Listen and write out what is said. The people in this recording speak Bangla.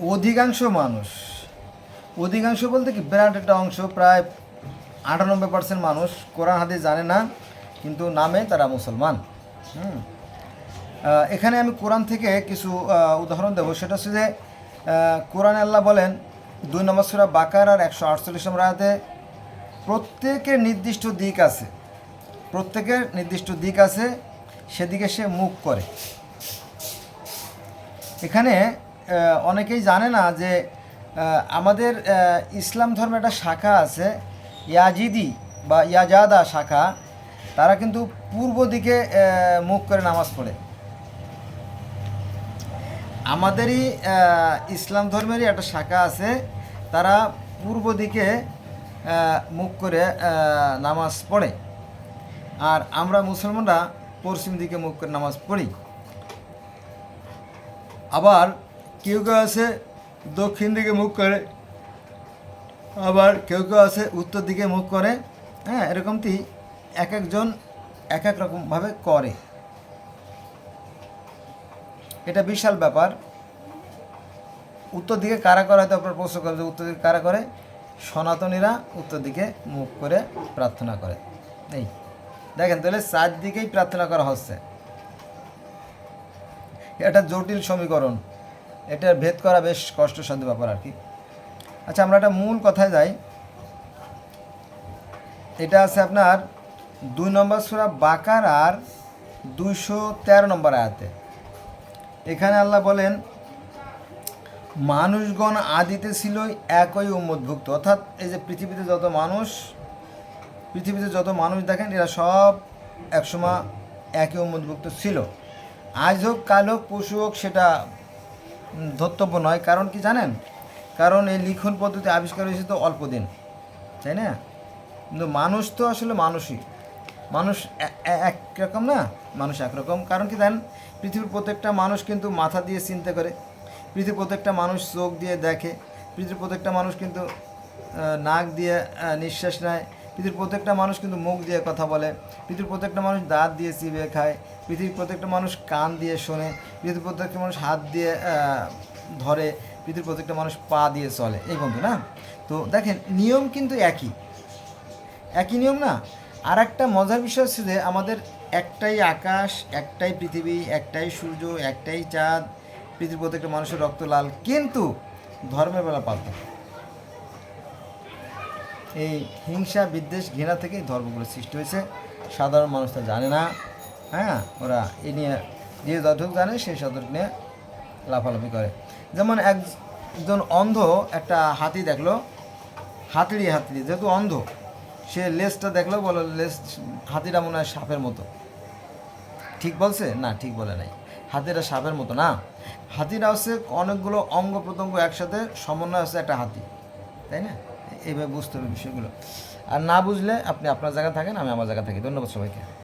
অধিকাংশ মানুষ, অধিকাংশ বলতে কি, বিরাট একটা অংশ, প্রায় আটানব্বই পার্সেন্ট মানুষ কোরআন হাদিস জানে না, কিন্তু নামে তারা মুসলমান। হুম। এখানে আমি কোরআন থেকে কিছু উদাহরণ দেবো। সেটা হচ্ছে যে কোরআন আল্লাহ বলেন, দুই নম্বর সুরা বাকার আর একশো আটচল্লিশ নম্বর আয়াতে, প্রত্যেকের নির্দিষ্ট দিক আছে, প্রত্যেকের নির্দিষ্ট দিক আছে, সেদিকে সে মুখ করে। এখানে অনেকেই জানে না যে আমাদের ইসলাম ধর্মের একটা শাখা আছে, ইয়াজিদি বা ইয়াজাদা শাখা। তারা কিন্তু পূর্ব দিকে মুখ করে নামাজ পড়ে। আমাদেরই ইসলাম ধর্মেরই একটা শাখা আছে। তারা পূর্ব দিকে মুখ করে নামাজ পড়ে। আর আমরা মুসলমানরা পশ্চিম দিকে মুখ করে নামাজ পড়ি। আবার কেউ কেউ আছে দক্ষিণ দিকে মুখ করে, আবার কেউ কেউ আছে উত্তর দিকে মুখ করে। হ্যাঁ এরকমটি এক একজন এক এক রকমভাবে করে। এটা বিশাল ব্যাপার। উত্তর দিকে কারা করে হয়তো আপনার প্রশ্ন করে যে উত্তর দিকে কারা করে? সনাতনীরা উত্তর দিকে মুখ করে প্রার্থনা করে। এই, দেখেন তাহলে চারদিকেই প্রার্থনা করা হচ্ছে। এটা জটিল সমীকরণ। এটা ভেদ করা বেশ কষ্টসাধ্য ব্যাপার আর কি। আচ্ছা আমরা একটা মূল কথায় যাই। এটা আছে আপনার দুই নম্বর সুরা বাকার আর দুইশো তেরো নম্বর আয়াতে। এখানে আল্লাহ বলেন, মানুষগণ আদিতে ছিল একই উম্মতভুক্ত। অর্থাৎ এই যে পৃথিবীতে যত মানুষ, পৃথিবীতে যত মানুষ দেখেন, এরা সব একসময় একই উম্মতভুক্ত ছিল। আজ হোক, কাল হোক পশু হোক, সেটা ধর্তব্য নয়। কারণ কি জানেন? কারণ এই লিখন পদ্ধতি আবিষ্কার হয়েছে তো অল্প দিন, তাই না? কিন্তু মানুষ তো আসলে মানুষই। মানুষ একরকম না? মানুষ একরকম কারণ কি জানেন? পৃথিবীর প্রত্যেকটা মানুষ কিন্তু মাথা দিয়ে চিন্তা করে। পৃথিবীর প্রত্যেকটা মানুষ চোখ দিয়ে দেখে। পৃথিবীর প্রত্যেকটা মানুষ কিন্তু নাক দিয়ে নিঃশ্বাস নেয়। পৃথিবীর প্রত্যেকটা মানুষ কিন্তু মুখ দিয়ে কথা বলে, পৃথিবীর প্রত্যেকটা মানুষ দাঁত দিয়ে চিবে খায়, পৃথিবীর প্রত্যেকটা মানুষ কান দিয়ে শোনে, পৃথিবীর প্রত্যেকটা মানুষ হাত দিয়ে ধরে, পৃথিবীর প্রত্যেকটা মানুষ পা দিয়ে চলে। এই বন্ধু, না? তো দেখেন, নিয়ম কিন্তু একই। একই নিয়ম না? আর একটা মজার বিষয় হচ্ছে যে আমাদের একটাই আকাশ, একটাই পৃথিবী, একটাই সূর্য, একটাই চাঁদ, পৃথিবীর প্রত্যেকটা মানুষের রক্ত লাল। কিন্তু ধর্মের বেলা পার্থক্য এই হিংসা, বিদ্বেষ, ঘৃণা থেকেই ধর্মগুলো সৃষ্টি হয়েছে। সাধারণ মানুষ তা জানে না হ্যাঁ? ওরা এ নিয়ে যে যতটুকু জানে সেই শতটুকু নিয়ে লাফালাফি করে। যেমন একজন অন্ধ একটা হাতি দেখল, হাতিড়ি হাতিড়ি, যেহেতু অন্ধ, সে লেজটা দেখল বলো লেজ, হাতিটা মনে হয় সাপের মতো। ঠিক বলছে? না, ঠিক বলে নাই। হাতিটা সাপের মতো না। হাতিটা হচ্ছে অনেকগুলো অঙ্গ প্রত্যঙ্গ একসাথে, সমন্বয় হচ্ছে একটা হাতি, তাই না? এইভাবে বুঝতে হবে বিষয়গুলো। আর না বুঝলে আপনি আপনার জায়গায় থাকেন, আমি আমার জায়গায় থাকি। ধন্যবাদ সবাইকে।